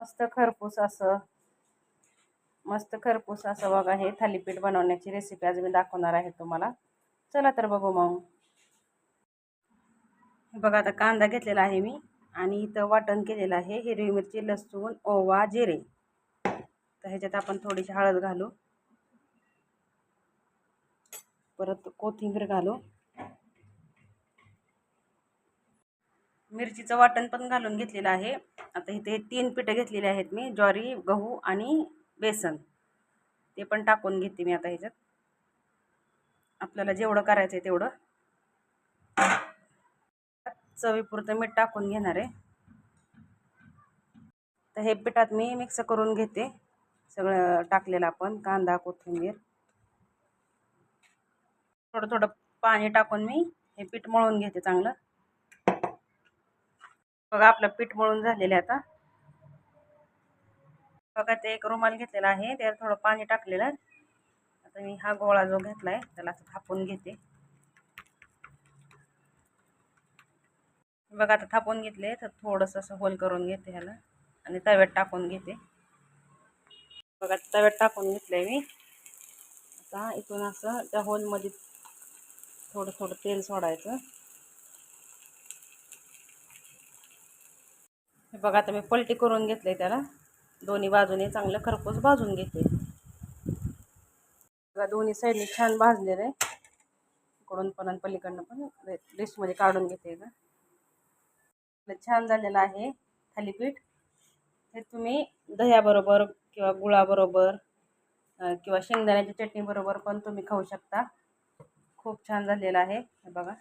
मस्त खरपूस असं. मस्त खरपूस असं बघा हे थालीपीठ बनवण्याची रेसिपी आज मी दाखवणार आहे तुम्हाला. चला तर बघू मग. बघा आता कांदा घेतलेला आहे मी आणि इथं वाटण केलेलं आहे. हिरवी मिरची लसूण ओवा जिरे. तर ह्याच्यात आपण थोडीशी हळद घालू. परत कोथिंबीर घालू. मिरचीचं वाटण पण घालून घेतलेलं आहे. आता इथे तीन पिठं घेतलेली आहेत मी ज्वारी गहू आणि बेसन. ते पण टाकून घेते मी आता ह्याच्यात. आपल्याला जेवढं करायचं आहे तेवढं. चवीपुरतं मीठ टाकून घेणार आहे. तर हे पिठात मी मिक्स करून घेते. सगळं टाकलेलं आपण कांदा कोथिंबीर. थोडं थोडं पाणी टाकून मी हे पीठ मळून घेते चांगलं. बघा आपलं पीठ मळून झालेलं आहे आता. बघा ते एक रुमाल घेतलेला आहे. त्याला थोडं पाणी टाकलेलं. आता मी हा गोळा जो घेतला आहे त्याला असं थापून घेते. बघा आता थापून घेतले तर थोडंसं असं होल करून घेते ह्याला आणि तव्यात टाकून घेते. बघा तव्यात टाकून घेतलं आहे मी. आता इथून असं त्या होलमध्ये थोडं थोडं तेल सोडायचं. हे बघा आता मी पलटी करून घेतलं आहे त्याला. दोन्ही बाजूने चांगलं खरपूस भाजून घेते. बघा दोन्ही साईडने छान भाजलेलं आहे. इकडून पण आणि पलीकडनं पण डिशमध्ये काढून घेते का छान झालेलं आहे थालीपीठ. हे तुम्ही दह्याबरोबर किंवा गुळाबरोबर किंवा शेंगदाण्याच्या चटणीबरोबर पण तुम्ही खाऊ शकता. खूप छान झालेलं आहे. हे बघा.